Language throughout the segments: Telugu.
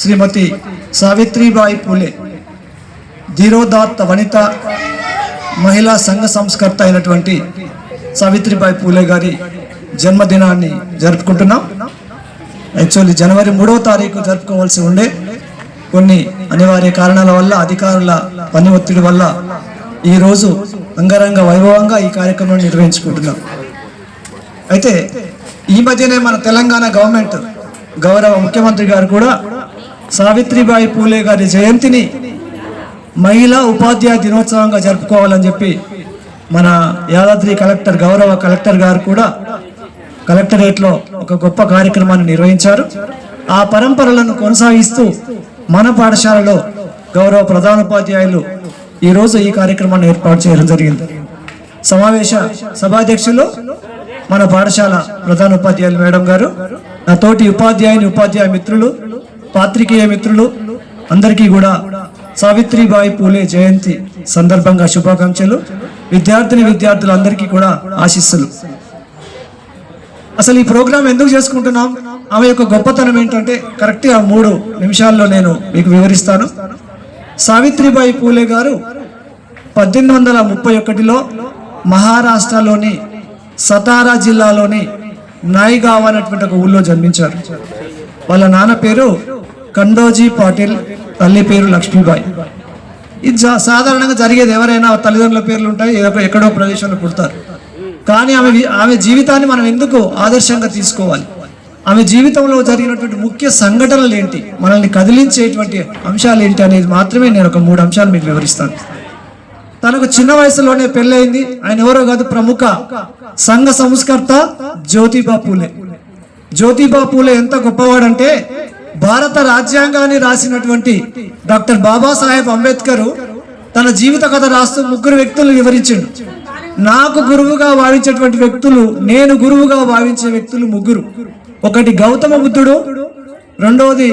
శ్రీమతి సావిత్రిబాయి పూలే ధీరోదాత్త వనిత మహిళా సంఘ సంస్కర్త అయినటువంటి సావిత్రిబాయి పూలే గారి జన్మదినాన్ని జరుపుకుంటున్నాం. యాక్చువల్లీ జనవరి మూడవ తారీఖు జరుపుకోవాల్సి ఉండే కొన్ని అనివార్య కారణాల వల్ల అధికారుల పని ఒత్తిడి వల్ల ఈరోజు అంగరంగ వైభవంగా ఈ కార్యక్రమం నిర్వహించుకుంటున్నాం. అయితే ఈ మధ్యనే మన తెలంగాణ గవర్నమెంట్ గౌరవ ముఖ్యమంత్రి గారు కూడా సావిత్రిబాయి పూలే గారి జయంతిని మహిళా ఉపాధ్యాయ దినోత్సవంగా జరుపుకోవాలని చెప్పి మన యాదాద్రి కలెక్టర్ గౌరవ కలెక్టర్ గారు కూడా కలెక్టరేట్లో ఒక గొప్ప కార్యక్రమాన్ని నిర్వహించారు. ఆ పరంపరలను కొనసాగిస్తూ మన పాఠశాలలో గౌరవ ప్రధానోపాధ్యాయులు ఈరోజు ఈ కార్యక్రమాన్ని ఏర్పాటు చేయడం జరిగింది. సమావేశ సభాధ్యక్షులు మన పాఠశాల ప్రధానోపాధ్యాయులు మేడం గారు నా తోటి ఉపాధ్యాయుని ఉపాధ్యాయ మిత్రులు పాత్రికేయ మిత్రులు అందరికీ కూడా సావిత్రిబాయి పూలే జయంతి సందర్భంగా శుభాకాంక్షలు. విద్యార్థిని విద్యార్థులందరికీ కూడా ఆశీస్సులు. అసలు ఈ ప్రోగ్రాం ఎందుకు చేసుకుంటున్నాం? ఆమె యొక్క గొప్పతనం ఏంటంటే కరెక్ట్గా మూడు నిమిషాల్లో నేను మీకు వివరిస్తాను. సావిత్రిబాయి పూలే గారు పద్దెనిమిది వందల ముప్పై ఒకటిలో మహారాష్ట్రలోని సతారా జిల్లాలోని నాయిగావ్ అనేటువంటి ఒక ఊళ్ళో జన్మించారు. వాళ్ళ నాన్న పేరు కండోజీ పాటిల్ తల్లి పేరు లక్ష్మీబాయి. ఇది సాధారణంగా జరిగేది ఎవరైనా తల్లిదండ్రుల పేర్లు ఉంటాయి ఎక్కడో ప్రదేశంలో పుడతారు. కానీ ఆమె ఆమె జీవితాన్ని మనం ఎందుకు ఆదర్శంగా తీసుకోవాలి? ఆమె జీవితంలో జరిగినటువంటి ముఖ్య సంఘటనలు ఏంటి? మనల్ని కదిలించేటువంటి అంశాలు ఏంటి అనేది మాత్రమే నేను ఒక మూడు అంశాలు మీకు వివరిస్తాను. తనకు చిన్న వయసులోనే పెళ్ళయింది. ఆయన ఎవరో కాదు ప్రముఖ సంఘ సంస్కర్త జ్యోతిబా పూలే. జ్యోతిబా పూలే ఎంత గొప్పవాడంటే భారత రాజ్యాంగాన్ని రాసినటువంటి డాక్టర్ బాబాసాహెబ్ అంబేద్కర్ తన జీవిత కథ రాస్తూ ముగ్గురు వ్యక్తులను వివరించాడు. నాకు గురువుగా భావించేటువంటి వ్యక్తులు నేను గురువుగా భావించే వ్యక్తులు ముగ్గురు. ఒకటి గౌతమ బుద్ధుడు రెండవది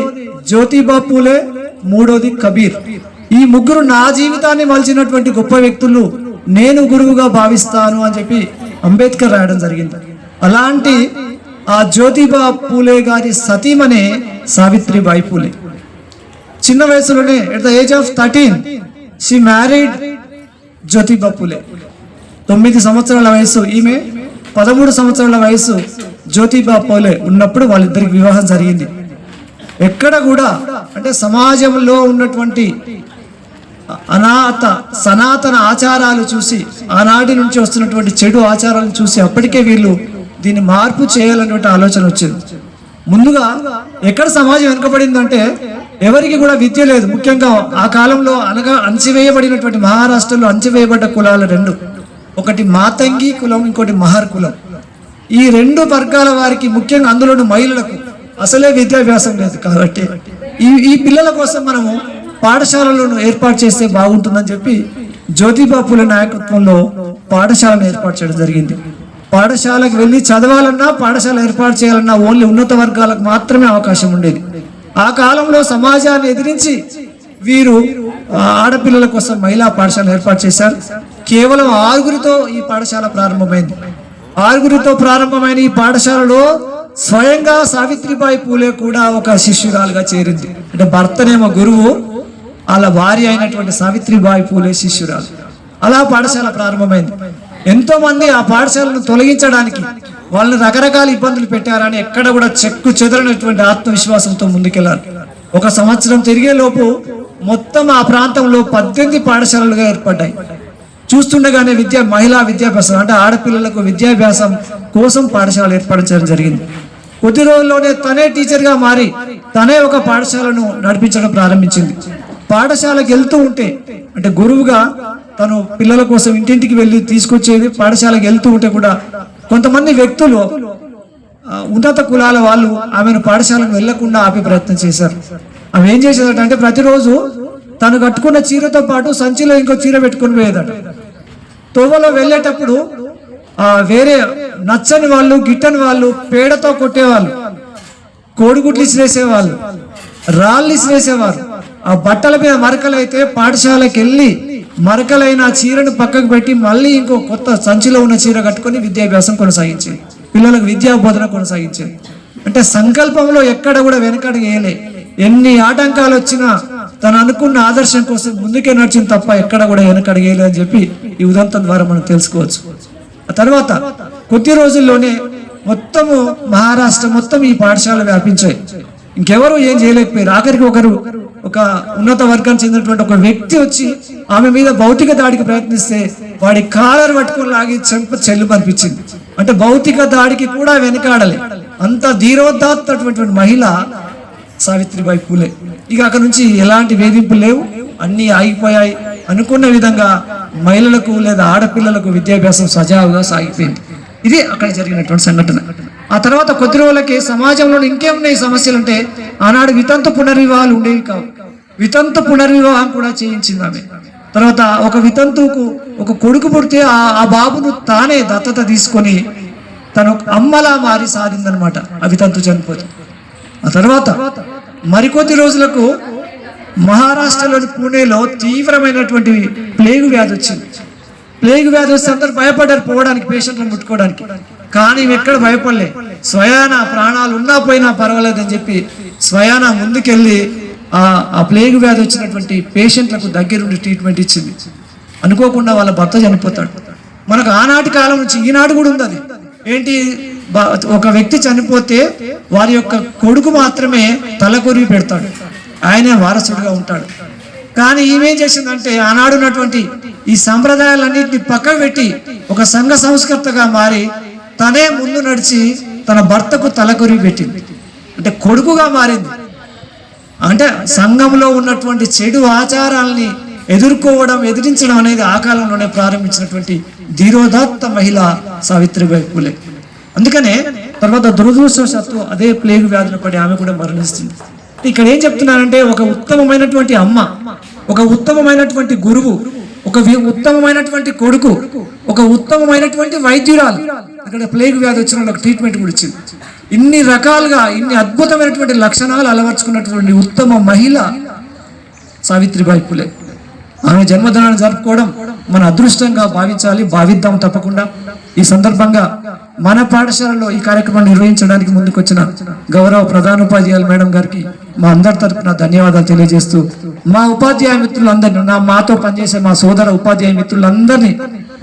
జ్యోతిబా పూలే మూడోది కబీర్. ఈ ముగ్గురు నా జీవితాన్ని మలిచినటువంటి గొప్ప వ్యక్తులు నేను గురువుగా భావిస్తాను అని చెప్పి అంబేద్కర్ రాయడం జరిగింది. అలాంటి ఆ జ్యోతిబా పూలే గారి సతీమనే సావిత్రిబాయి పూలే. చిన్న వయసులోనే at the age of thirteen she married Jyotiba Phule. తొమ్మిది సంవత్సరాల వయసు ఈమె పదమూడు సంవత్సరాల వయసు జ్యోతిబా పూలే ఉన్నప్పుడు వాళ్ళిద్దరికి వివాహం జరిగింది. ఎక్కడ కూడా అంటే సమాజంలో ఉన్నటువంటి అనాథ సనాతన ఆచారాలు చూసి ఆనాటి నుంచి వస్తున్నటువంటి చెడు ఆచారాలను చూసి అప్పటికే వీళ్ళు దీన్ని మార్పు చేయాలన్నటువంటి ఆలోచన వచ్చింది. ముందుగా ఎక్కడ సమాజం వెనుకబడిందంటే ఎవరికి కూడా విద్య లేదు. ముఖ్యంగా ఆ కాలంలో అనగా అణచివేయబడినటువంటి మహారాష్ట్రలో అణచివేయబడ్డ కులాలు రెండు. ఒకటి మాతంగి కులం ఇంకోటి మహర్ కులం. ఈ రెండు వర్గాల వారికి ముఖ్యంగా అందులోని మహిళలకు అసలే విద్యాభ్యాసం లేదు కాబట్టి ఈ ఈ పిల్లల కోసం మనము పాఠశాలలను ఏర్పాటు చేస్తే బాగుంటుందని చెప్పి జ్యోతిబా పూల నాయకత్వంలో పాఠశాలను ఏర్పాటు చేయడం జరిగింది. పాఠశాలకు వెళ్ళి చదవాలన్నా పాఠశాల ఏర్పాటు చేయాలన్నా ఓన్లీ ఉన్నత వర్గాలకు మాత్రమే అవకాశం ఉండేది. ఆ కాలంలో సమాజాన్ని ఎదిరించి వీరు ఆడపిల్లల కోసం మహిళా పాఠశాల ఏర్పాటు చేశారు. కేవలం ఆరుగురితో ఈ పాఠశాల ప్రారంభమైంది. ఆరుగురితో ప్రారంభమైన ఈ పాఠశాలలో స్వయంగా సావిత్రిబాయి పూలే కూడా ఒక శిష్యురాలుగా చేరింది. అంటే భర్తనేమో గురువు వాళ్ళ భార్య అయినటువంటి సావిత్రిబాయి పూలే శిష్యురాలు. అలా పాఠశాల ప్రారంభమైంది. ఎంతోమంది ఆ పాఠశాలను తొలగించడానికి వాళ్ళని రకరకాల ఇబ్బందులు పెట్టారని ఎక్కడ కూడా చెక్కు చెదరనటువంటి ఆత్మవిశ్వాసంతో ముందుకెళ్ళారు ఒక సంవత్సరం తిరిగేలోపు మొత్తం ఆ ప్రాంతంలో పద్దెనిమిది పాఠశాలలుగా ఏర్పడ్డాయి. చూస్తుండగానే విద్యా మహిళా విద్యాభ్యాసం అంటే ఆడపిల్లలకు విద్యాభ్యాసం కోసం పాఠశాల ఏర్పడించడం జరిగింది. కొద్ది రోజుల్లోనే తనే టీచర్గా మారి తనే ఒక పాఠశాలను నడిపించడం ప్రారంభించింది. పాఠశాలకు వెళ్తూ ఉంటే అంటే గురువుగా తను పిల్లల కోసం ఇంటింటికి వెళ్ళి తీసుకొచ్చేది పాఠశాలకు వెళ్తూ ఉంటే కూడా కొంతమంది వ్యక్తులు ఉన్నత కులాల వాళ్ళు ఆమెను పాఠశాలకు వెళ్ళకుండా ఆపే ప్రయత్నం చేశారు. ఆమె ఏం చేసేదట అంటే ప్రతిరోజు తను కట్టుకున్న చీరతో పాటు సంచిలో ఇంకో చీర పెట్టుకుని పోయేదట. తోవలో వెళ్ళేటప్పుడు వేరే నచ్చని వాళ్ళు గిట్టని వాళ్ళు పేడతో కొట్టేవాళ్ళు కోడిగుడ్లు ఇసిరేసేవాళ్ళు రాళ్ళు ఇసిరేసేవారు. ఆ బట్టల మీద మరకలు అయితే పాఠశాలకు వెళ్ళి మరకలైన ఆ చీరను పక్కకు పెట్టి మళ్ళీ ఇంకో కొత్త సంచిలో ఉన్న చీర కట్టుకొని విద్యాభ్యాసం కొనసాగించేది పిల్లలకు విద్యా బోధన కొనసాగించేది అంటే సంకల్పంలో ఎక్కడ కూడా వెనకడు వేయలే. ఎన్ని ఆటంకాలు వచ్చినా తను అనుకున్న ఆదర్శం కోసం ముందుకే నడిచింది తప్ప ఎక్కడ కూడా వెనకడిగేయలేదు అని చెప్పి ఈ ఉదంతం ద్వారా మనం తెలుసుకోవచ్చు. ఆ తర్వాత కొద్ది రోజుల్లోనే మొత్తము మహారాష్ట్ర మొత్తం ఈ పాఠశాల వ్యాపించాయి. ఇంకెవరు ఏం చేయలేకపోయారు. ఆఖరికి ఒకరు ఒక ఉన్నత వర్గానికి చెందినటువంటి ఒక వ్యక్తి వచ్చి ఆమె మీద భౌతిక దాడికి ప్రయత్నిస్తే వాడి కాలర్ పట్టుకుని లాగి చెంప చెల్లు పంపించింది అంటే భౌతిక దాడికి కూడా వెనకాడలే. అంత ధీరోదాత్తటువంటి మహిళ సావిత్రిబాయి పూలే. ఇక అక్కడ నుంచి ఎలాంటి వేధింపులు లేవు. అన్నీ ఆగిపోయాయి. అనుకున్న విధంగా మహిళలకు లేదా ఆడపిల్లలకు విద్యాభ్యాసం సజావుగా సాగిపోయింది. ఇది అక్కడ జరిగినటువంటి సంఘటన. ఆ తర్వాత కొద్ది రోజులకి సమాజంలో ఇంకేమున్నాయి సమస్యలు అంటే ఆనాడు వితంతు పునర్వివాహాలు ఉండేవి కావు. వితంతు పునర్వివాహం కూడా చేయించింది ఆమె. తర్వాత ఒక వితంతువుకు ఒక కొడుకు పుడితే ఆ ఆ బాబును తానే దత్తత తీసుకొని తను అమ్మలా మారి సాధిందనమాట ఆ వితంతు చనిపోతే. ఆ తర్వాత మరికొద్ది రోజులకు మహారాష్ట్రలోని పూణేలో తీవ్రమైనటువంటి ప్లేగు వ్యాధి వచ్చింది. ప్లేగు వ్యాధి వస్తే అందరు భయపడ్డారు పోవడానికి పేషెంట్లను ముట్టుకోవడానికి. కానీ ఎక్కడ భయపడలే. స్వయాన ప్రాణాలు ఉన్నా పోయినా పర్వాలేదని చెప్పి స్వయాన ముందుకెళ్ళి ఆ ప్లేగ్ ప్లేగు వ్యాధి వచ్చినటువంటి పేషెంట్లకు దగ్గరుండి ట్రీట్మెంట్ ఇచ్చింది. అనుకోకుండా వాళ్ళ భర్త చనిపోతాడు. మనకు ఆనాటి కాలం నుంచి ఈనాడు కూడా ఉంది అది. ఏంటి? ఒక వ్యక్తి చనిపోతే వారి యొక్క కొడుకు మాత్రమే తలకొరిగి పెడతాడు. ఆయనే వారసుడిగా ఉంటాడు. కానీ ఈమెం చేసిందంటే ఆనాడు ఉన్నటువంటి ఈ సంప్రదాయాలన్నింటినీ పక్కకు పెట్టి ఒక సంఘ సంస్కర్తగా మారి తనే ముందు నడిచి తన భర్తకు తలకొరిగి పెట్టింది. అంటే కొడుకుగా మారింది. అంటే సంఘంలో ఉన్నటువంటి చెడు ఆచారాల్ని ఎదుర్కోవడం ఎదిరించడం అనేది ఆ కాలంలోనే ప్రారంభించినటువంటి ధీరోదాత్త మహిళ సావిత్రిబాయి పూలే. అందుకనే తర్వాత దురదృష్టవశాత్తు అదే ప్లేగు వ్యాధిన పడి ఆమె కూడా మరణిస్తుంది. ఇక్కడ ఏం చెప్తున్నానంటే ఒక ఉత్తమమైనటువంటి అమ్మ ఒక ఉత్తమమైనటువంటి గురువు ఒక ఉత్తమమైనటువంటి కొడుకు ఒక ఉత్తమమైనటువంటి వైద్యురాలు. అక్కడ ప్లేగ్ వ్యాధి వచ్చిన వాళ్ళకి ట్రీట్మెంట్ కూడా ఇచ్చింది. ఇన్ని రకాలుగా ఇన్ని అద్భుతమైనటువంటి లక్షణాలు అలవర్చుకున్నటువంటి ఉత్తమ మహిళ సావిత్రిబాయి పులే. ఆమె జన్మదినాన్ని జరుపుకోవడం మన అదృష్టంగా భావించాలి భావిద్దాం తప్పకుండా. ఈ సందర్భంగా మన పాఠశాలలో ఈ కార్యక్రమాన్ని నిర్వహించడానికి ముందుకొచ్చిన గౌరవ ప్రధానోపాధ్యాయులు మేడం గారికి మా అందరి తరఫున ధన్యవాదాలు తెలియజేస్తూ మా ఉపాధ్యాయ మిత్రులందరినీ నా మాతో పనిచేసే మా సోదర ఉపాధ్యాయ మిత్రులందరినీ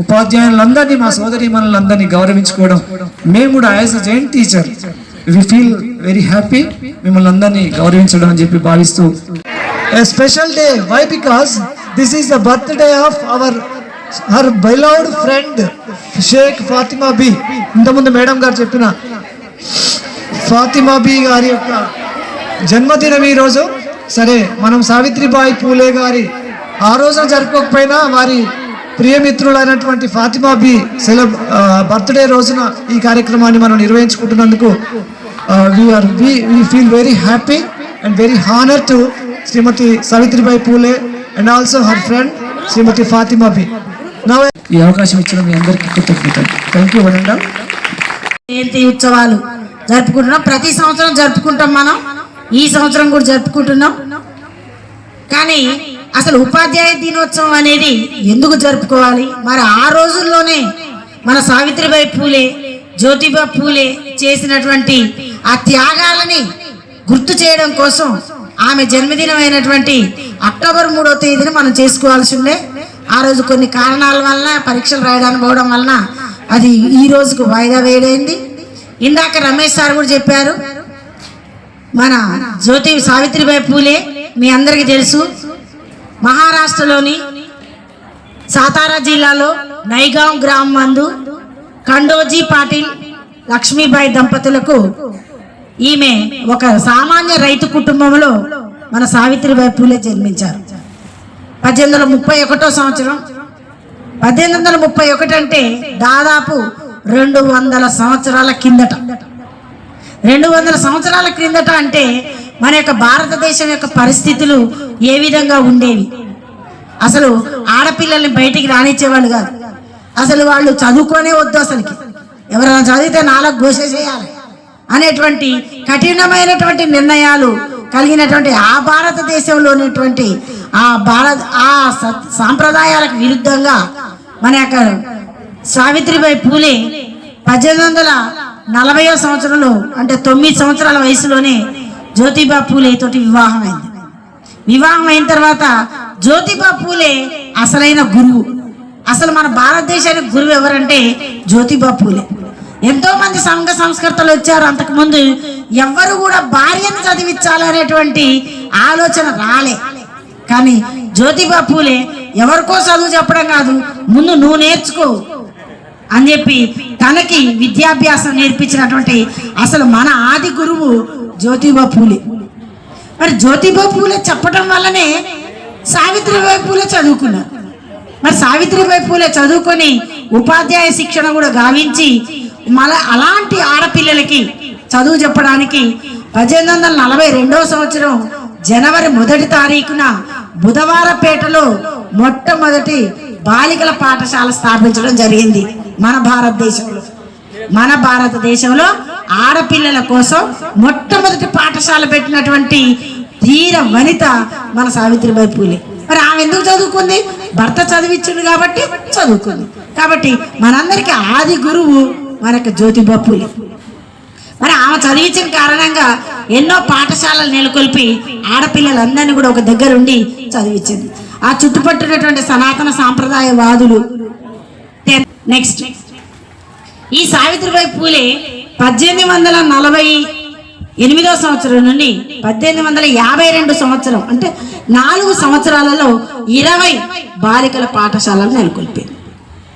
ఉపాధ్యాయులందరినీ మా సోదరి మనలందరినీ గౌరవించుకోవడం. మేము కూడా as a giant teacher we feel very happy మిమ్మల్ని అందరినీ గౌరవించడం అని చెప్పి భావిస్తూ special day why because this is the the of our her beloved friend Sheikh Fatima Fatima B. ఇంతకుముందు మేడం గారు చెప్పిన ఫాతిమా బి గారి యొక్క జన్మదినం ఈ రోజు సరే మనం సావిత్రిబాయి పూలే గారి ఆ రోజున జరుపుకోకపోయినా వారి ప్రియమిత్రులైనటువంటి ఫాతిమా బి సెలబ్ బర్త్డే రోజున ఈ కార్యక్రమాన్ని మనం నిర్వహించుకుంటున్నందుకు we are we we feel very happy and very honour to Shrimati Savitribai Phule and also her friend Shrimati Fatima B. నా ఈ అవకాశం ఇచ్చిన మీ అందరికీ కృతజ్ఞతలు. థ్యాంక్ యూ వనండా జయంతి ఉత్సవాలు జరుపుకుంటున్నాం. ప్రతి సంవత్సరం జరుపుకుంటాం మనం. ఈ సంవత్సరం కూడా జరుపుకుంటున్నాం. కానీ అసలు ఉపాధ్యాయ దినోత్సవం అనేది ఎందుకు జరుపుకోవాలి? మరి ఆ రోజుల్లోనే మన సావిత్రిబాయి పూలే జ్యోతిబా పూలే చేసినటువంటి ఆ త్యాగాలని గుర్తు చేయడం కోసం ఆమె జన్మదినం అయినటువంటి అక్టోబర్ మూడో తేదీన మనం చేసుకోవాల్సి ఉండే ఆ రోజు కొన్ని కారణాల వలన పరీక్షలు రాయడానికి పోవడం వలన అది ఈ రోజుకు వాయిదా వేయడైంది ఇందాక రమేష్ సార్ కూడా చెప్పారు మన జ్యోతి సావిత్రిబాయి పూలే మీ అందరికీ తెలుసు మహారాష్ట్రలోని సాతారా జిల్లాలో నైగాం గ్రామం మందు కండోజీ పాటిల్ లక్ష్మీబాయి దంపతులకు ఈమె ఒక సామాన్య రైతు కుటుంబంలో మన సావిత్రిబాయి పూలే జన్మించారు. పద్దెనిమిది వందల ముప్పై ఒకటో సంవత్సరం. పద్దెనిమిది వందల ముప్పై ఒకటి అంటే దాదాపు రెండు వందల సంవత్సరాల కిందట. రెండు వందల సంవత్సరాల క్రిందట అంటే మన యొక్క భారతదేశం యొక్క పరిస్థితులు ఏ విధంగా ఉండేవి? అసలు ఆడపిల్లల్ని బయటికి రానిచ్చేవాళ్ళు కాదు. అసలు వాళ్ళు చదువుకోనే వద్దు అసలుకి. ఎవరైనా చదివితే నాలుగు చేయాలి. అనేటువంటి కఠినమైనటువంటి నిర్ణయాలు కలిగినటువంటి ఆ భారతదేశంలోనేటువంటి ఆ భారత ఆ సాంప్రదాయాలకు విరుద్ధంగా మన యొక్క సావిత్రిబాయి పూలే పద్దెనిమిది వందల నలభైవ సంవత్సరంలో అంటే తొమ్మిది సంవత్సరాల వయసులోనే జ్యోతిబా పూలే తోటి వివాహం అయింది వివాహం అయిన తర్వాత జ్యోతిబా పూలే అసలైన గురువు. అసలు మన భారతదేశానికి గురువు ఎవరంటే జ్యోతిబా పూలే. ఎంతో మంది సంఘ సంస్కర్తలు వచ్చారు. అంతకుముందు ఎవ్వరు కూడా భార్యను చదివించాలనేటువంటి ఆలోచన రాలే. కానీ జ్యోతిబా పూలే ఎవరికో చదువు చెప్పడం కాదు ముందు నువ్వు నేర్చుకో అని చెప్పి తనకి విద్యాభ్యాసం నేర్పించినటువంటి అసలు మన ఆది గురువు జ్యోతిబా పూలే. మరి జ్యోతిబా పూలే చెప్పడం వల్లనే సావిత్రిబాయి పూలే చదువుకున్నారు. మరి సావిత్రిబాయి పూలే చదువుకొని ఉపాధ్యాయ శిక్షణ కూడా గావించి మళ్ళా అలాంటి ఆడపిల్లలకి చదువు చెప్పడానికి పద్దెనిమిది వందల నలభై రెండవ సంవత్సరం జనవరి మొదటి తారీఖున బుధవారపేటలో మొట్టమొదటి బాలికల పాఠశాల స్థాపించడం జరిగింది మన భారతదేశంలో. మన భారతదేశంలో ఆడపిల్లల కోసం మొట్టమొదటి పాఠశాల పెట్టినటువంటి ధీర వనిత మన సావిత్రిబాయి పూలే. మరి ఆమె ఎందుకు చదువుకుంది? భర్త చదివించింది కాబట్టి చదువుకుంది. కాబట్టి మనందరికీ ఆది గురువు మనకు జ్యోతిబా పూలే. మరి ఆమె చదివించిన కారణంగా ఎన్నో పాఠశాలలు నెలకొల్పి ఆడపిల్లలందరినీ కూడా ఒక దగ్గర ఉండి చదివించింది. ఆ చుట్టుపట్టున్నటువంటి సనాతన సాంప్రదాయవాదులు నెక్స్ట్ ఈ సావిత్రిబాయి పూలే పద్దెనిమిది వందల నలభై ఎనిమిదో సంవత్సరం నుండి పద్దెనిమిది వందల యాభై రెండు సంవత్సరం అంటే నాలుగు సంవత్సరాలలో ఇరవై బాలికల పాఠశాలలు నెలకొల్పింది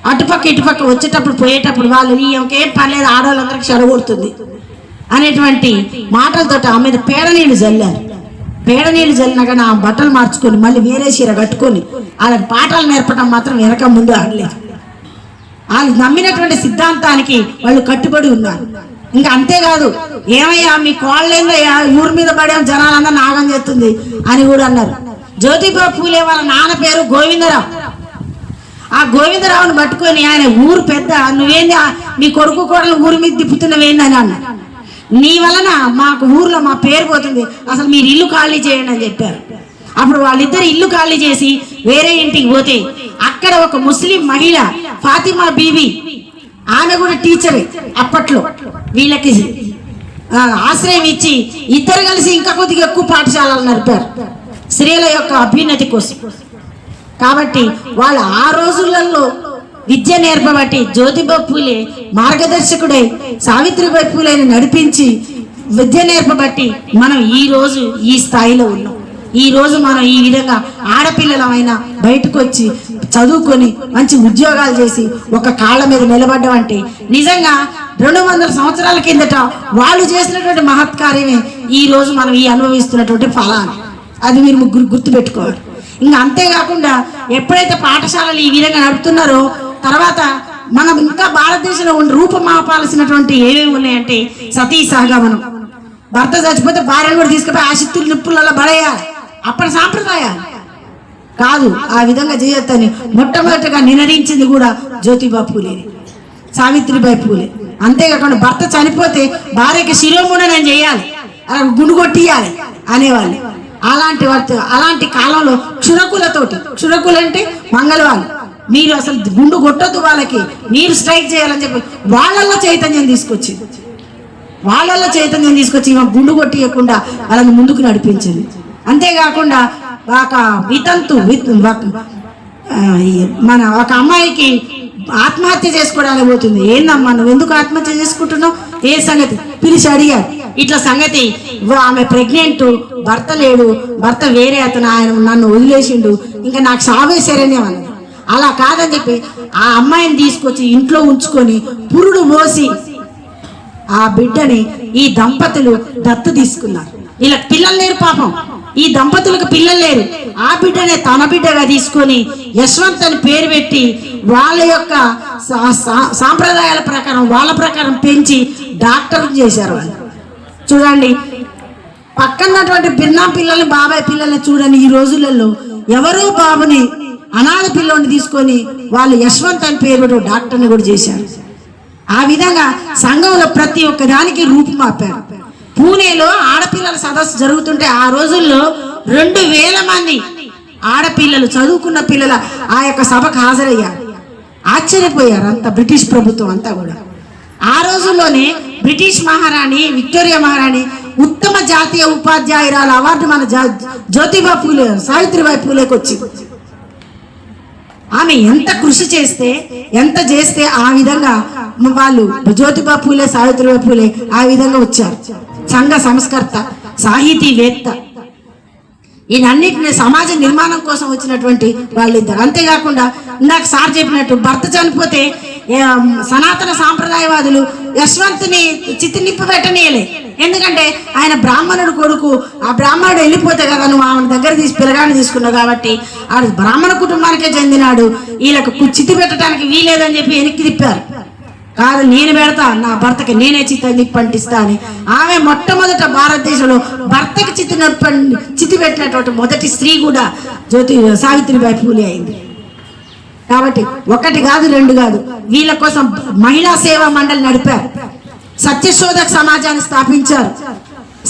అటుపక్క ఇటుపక్క వచ్చేటప్పుడు పోయేటప్పుడు వాళ్ళు ఇంకేం పర్లేదు ఆడవాళ్ళందరికీ చెడగొడుతుంది అనేటువంటి మాటలతో ఆమె మీద పేడ నీళ్ళు జల్లారు. పేడ నీళ్ళు చల్లినాక నా బట్టలు మార్చుకొని మళ్ళీ వేరే చీర కట్టుకొని వాళ్ళకి పాఠాలు నేర్పడం మాత్రం వెనక ముందు ఆడలేదు వాళ్ళు నమ్మినటువంటి సిద్ధాంతానికి వాళ్ళు కట్టుబడి ఉన్నారు. ఇంకా అంతేకాదు ఏమయ్యా మీ కోళ్ళేందయ్యా ఊరి మీద పడే జనాలందరూ నాగం చేస్తుంది అని కూడా అన్నారు. జ్యోతిబా పూలే వాళ్ళ నాన్న పేరు గోవిందరావు. ఆ గోవిందరావుని పట్టుకొని ఆయన ఊరు పెద్ద నువ్వేంది మీ నీ కొడుకు కోడలు ఊరి మీద తిప్పుతున్నవేంది అని అన్నారు. నీ వలన మాకు ఊర్లో మా పేరు పోతుంది అసలు మీరు ఇల్లు ఖాళీ చేయండి అని చెప్పారు. అప్పుడు వాళ్ళిద్దరు ఇల్లు ఖాళీ చేసి వేరే ఇంటికి పోతే అక్కడ ఒక ముస్లిం మహిళ ఫాతిమా బీబీ. ఆమె కూడా టీచరే అప్పట్లో. వీళ్ళకి ఆశ్రయం ఇచ్చి ఇద్దరు కలిసి ఇంకా కొద్దిగా ఎక్కువ పాఠశాలలు నడిపారు. స్త్రీల యొక్క అభ్యున్నతి కోసం. కాబట్టి వాళ్ళు ఆ రోజులలో విద్య నేర్పబట్టి జ్యోతిబా పూలే మార్గదర్శకుడై సావిత్రిబాయి పూలేని నడిపించి విద్య నేర్పబట్టి మనం ఈ రోజు ఈ స్థాయిలో ఉన్నాం. ఈ రోజు మనం ఈ విధంగా ఆడపిల్లలమైనా బయటకు వచ్చి చదువుకొని మంచి ఉద్యోగాలు చేసి ఒక కాళ్ళ మీద నిలబడ్డం అంటే నిజంగా రెండు వందల సంవత్సరాల కిందట వాళ్ళు చేసినటువంటి మహత్కార్యమే ఈ రోజు మనం ఈ అనుభవిస్తున్నటువంటి ఫలాన్ని అది మీరు ముగ్గురు గుర్తుపెట్టుకోవాలి. ఇంకా అంతేకాకుండా ఎప్పుడైతే పాఠశాలలు ఈ విధంగా నడుపుతున్నారో తర్వాత మనం ఇంకా భారతదేశంలో ఉన్న రూపమాపాల్సినటువంటి ఏమేమి ఉన్నాయంటే సతీ సహగమనం. భర్త చచ్చిపోతే భార్యను కూడా తీసుకుపోయి ఆశక్తులు నిప్పులలో పడేయాలి అప్పటి సాంప్రదాయాలు. కాదు ఆ విధంగా చేయొద్దని మొట్టమొదటిగా నిర్ణయించింది కూడా జ్యోతిబా పూలేని. సావిత్రిబాయి పూలే. అంతేకాకుండా భర్త చనిపోతే భార్యకి శిరోముండనం చేయాలి అలా గుండు కొట్టియాలి అనేవాళ్ళు. అలాంటి వాటి అలాంటి కాలంలో క్షురకులతోటి క్షురకులు అంటే మంగళవాళ్ళు. మీరు అసలు గుండు కొట్టొద్దు వాళ్ళకి మీరు స్ట్రైక్ చేయాలని చెప్పి వాళ్ళల్లో చైతన్యం తీసుకొచ్చింది. వాళ్ళల్లో చైతన్యం తీసుకొచ్చి ఈమె గుండు కొట్టియకుండా వాళ్ళని ముందుకు నడిపించింది. అంతేకాకుండా ఒక వితంతు విత్ మన ఒక అమ్మాయికి ఆత్మహత్య చేసుకోవడానికి పోతుంది. ఏందమ్మా నువ్వు ఎందుకు ఆత్మహత్య చేసుకుంటున్నావు? ఏ సంగతి? పిలిచి అడిగారు ఇట్లా సంగతి ఆమె ప్రెగ్నెంట్ భర్త లేడు భర్త వేరే అతను ఆయన నన్ను వదిలేసిండు ఇంకా నాకు సావే శరణ్యం అలా కాదని చెప్పి ఆ అమ్మాయిని తీసుకొచ్చి ఇంట్లో ఉంచుకొని పురుడు పోసి ఆ బిడ్డని ఈ దంపతులు దత్తు తీసుకున్నారు. ఇలా పిల్లలు లేరు పాపం. ఈ దంపతులకు పిల్లలు లేరు. ఆ బిడ్డనే తన బిడ్డగా తీసుకొని యశ్వంత్ అని పేరు పెట్టి వాళ్ళ యొక్క సా- సా- సాంప్రదాయాల ప్రకారం వాళ్ళ ప్రకారం పెంచి డాక్టర్ చేశారు వాళ్ళు. చూడండి పక్కన్నటువంటి బిన్నా పిల్లల్ని బాబాయ్ పిల్లల్ని చూడండి ఈ రోజులలో ఎవరో బాబుని అనాథ పిల్లని తీసుకొని వాళ్ళు యశ్వంత్ అని పేరు పెట్టి డాక్టర్ని కూడా చేశారు. ఆ విధంగా సంఘంలో ప్రతి ఒక్క దానికి రూపుమాపారు. పూణేలో ఆడపిల్లల సదస్సు జరుగుతుంటే ఆ రోజుల్లో రెండు వేల మంది ఆడపిల్లలు చదువుకున్న పిల్లల ఆ యొక్క సభకు హాజరయ్యారు. ఆశ్చర్యపోయారు అంత బ్రిటిష్ ప్రభుత్వం అంతా కూడా. ఆ రోజుల్లోనే బ్రిటిష్ మహారాణి విక్టోరియా మహారాణి ఉత్తమ జాతీయ ఉపాధ్యాయురాల అవార్డు మన జా- జ్యోతిబా పూలే సావిత్రిబాయి పూలేకి వచ్చింది. ఆమె ఎంత కృషి చేస్తే ఎంత చేస్తే ఆ విధంగా వాళ్ళు జ్యోతిబా పూలే సావిత్రిబాయి పూలే ఆ విధంగా వచ్చారు. సంఘ సంస్కర్త సాహితీవేత్త. ఈయనన్నింటినీ సమాజ నిర్మాణం కోసం వచ్చినటువంటి వాళ్ళిద్దరు. అంతేకాకుండా ఇందాక సార్ చెప్పినట్టు భర్త చనిపోతే సనాతన సాంప్రదాయవాదులు యశ్వంత్ని చిత్తినిప్పు పెట్టనీయలే. ఎందుకంటే ఆయన బ్రాహ్మణుడు కొడుకు. ఆ బ్రాహ్మణుడు వెళ్ళిపోతే కదా నువ్వు ఆమె దగ్గర తీసి పిల్లగాని తీసుకున్నావు కాబట్టి ఆడు బ్రాహ్మణ కుటుంబానికే చెందినాడు. వీళ్ళకు చితి పెట్టడానికి వీలేదని చెప్పి వెనక్కి తిప్పారు. కాదు నేను పెడతా నా భర్తకి నేనే చిత్త పంటిస్తా అని. ఆమె మొట్టమొదట భారతదేశంలో భర్తకి చిత్తి చితి పెట్టినటువంటి మొదటి స్త్రీ కూడా జ్యోతి సావిత్రిబాయి పూలి అయింది. కాబట్టి ఒకటి కాదు రెండు కాదు. వీళ్ళ కోసం మహిళా సేవా మండలి నడిపారు. సత్యశోధక సమాజాన్ని స్థాపించారు.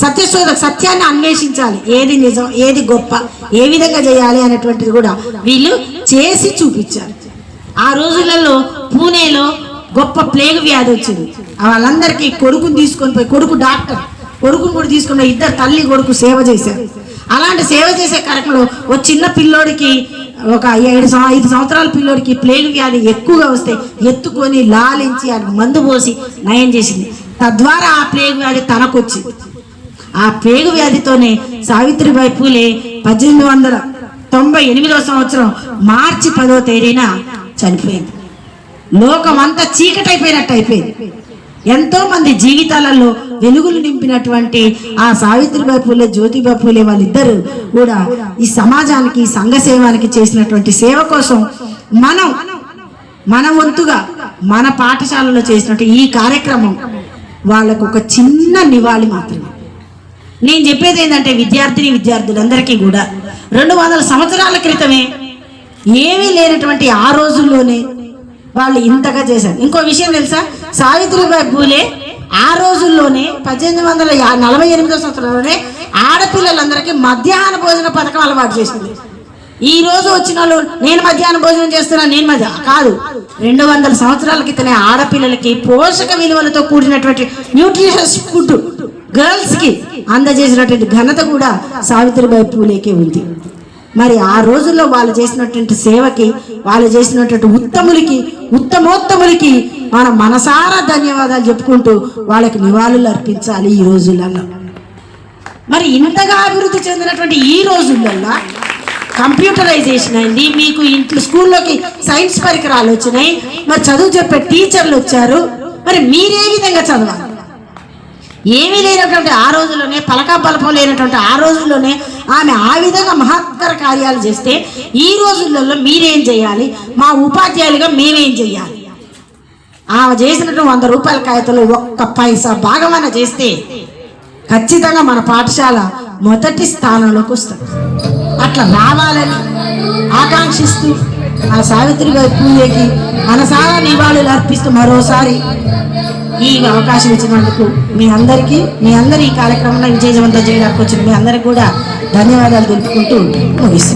సత్యశోధక సత్యాన్ని అన్వేషించాలి. ఏది నిజం ఏది గొప్ప ఏ విధంగా చేయాలి అనేటువంటిది కూడా వీళ్ళు చేసి చూపించారు. ఆ రోజులలో పూణేలో గొప్ప ప్లేగ్ వ్యాధి వచ్చింది. వాళ్ళందరికీ కొడుకుని తీసుకొని పోయి కొడుకు డాక్టర్ కొడుకుని కూడా తీసుకుని పోయి ఇద్దరు తల్లి కొడుకు సేవ చేశారు. అలాంటి సేవ చేసే కార్యక్రమంలో ఓ చిన్న పిల్లోడికి ఒక ఏడు ఐదు సంవత్సరాల పిల్లోడికి ప్లేగ్ వ్యాధి ఎక్కువగా వస్తే ఎత్తుకొని లాలించి ఆయనకు మందు పోసి నయం చేసింది. తద్వారా ఆ ప్లేగ్ వ్యాధి తనకొచ్చింది. ఆ పేగు వ్యాధితోనే సావిత్రిబాయి పూలే పద్దెనిమిది వందల తొంభై ఎనిమిదవ సంవత్సరం మార్చి పదో తేదీన చనిపోయింది. లోకం అంతా చీకటైపోయినట్టు అయిపోయింది. ఎంతో మంది జీవితాలలో వెలుగులు నింపినటువంటి ఆ సావిత్రిబాయి పూలే జ్యోతిబాయి పూలే వాళ్ళిద్దరూ కూడా ఈ సమాజానికి సంఘ సేవానికి చేసినటువంటి సేవ కోసం మనం మన వంతుగా మన పాఠశాలలో చేసినట్టు ఈ కార్యక్రమం వాళ్ళకు ఒక చిన్న నివాళి మాత్రమే. నేను చెప్పేది ఏంటంటే విద్యార్థిని విద్యార్థులందరికీ కూడా రెండు వందల సంవత్సరాల క్రితమే ఏమీ లేనటువంటి ఆ రోజుల్లోనే వాళ్ళు ఇంతగా చేశారు. ఇంకో విషయం తెలుసా? సావిత్రిబాయి పూలే ఆ రోజుల్లోనే పద్దెనిమిది వందల నలభై ఎనిమిదో సంవత్సరంలోనే ఆడపిల్లలందరికీ మధ్యాహ్న భోజన పథకం అలవాటు చేసింది. ఈ రోజు వచ్చిన వాళ్ళు నేను మధ్యాహ్నం భోజనం చేస్తున్నా నేను మధ్య కాదు. రెండు వందల సంవత్సరాల క్రితమే ఆడపిల్లలకి పోషక విలువలతో కూడినటువంటి న్యూట్రిషన్స్ ఫుడ్ గర్ల్స్కి అందజేసినటువంటి ఘనత కూడా సావిత్రిబాయి పూలేకే ఉంది. మరి ఆ రోజుల్లో వాళ్ళు చేసినటువంటి సేవకి వాళ్ళు చేసినటువంటి ఉత్తములకి ఉత్తమోత్తములకి మనం మనసారా ధన్యవాదాలు చెప్పుకుంటూ వాళ్ళకి నివాళులు అర్పించాలి ఈ రోజులలో మరి ఇంతగా అభివృద్ధి చెందినటువంటి ఈ రోజులలో కంప్యూటరైజేషన్ అయింది మీకు ఇంట్లో స్కూల్లోకి సైన్స్ పరికరాలు వచ్చినాయి మరి చదువు చెప్పే టీచర్లు వచ్చారు మరి మీరే విధంగా చదవాలి. ఏమీ లేనటువంటి ఆ రోజుల్లోనే పలక బలపం లేనటువంటి ఆ రోజుల్లోనే ఆమె ఆ విధంగా మహత్తర కార్యాలు చేస్తే ఈ రోజులలో మీరేం చేయాలి? మా ఉపాధ్యాయులుగా మేమేం చేయాలి? ఆమె చేసినటువంటి వంద రూపాయల కాగితంలో ఒక్క పైసా భాగమైన చేస్తే ఖచ్చితంగా మన పాఠశాల మొదటి స్థానంలోకి వస్తుంది. అట్లా రావాలని ఆకాంక్షిస్తూ ఆ సావిత్రిబాయి పూజకి మనసారా నివాళులు అర్పిస్తూ మరోసారి ఈ అవకాశం ఇచ్చినందుకు మీ అందరికీ మీ అందరి ఈ కార్యక్రమంలో విజయవంతం చేయడానికి వచ్చిన మీ అందరికి కూడా ధన్యవాదాలు తెలుపుకుంటూ ముగిస్తాను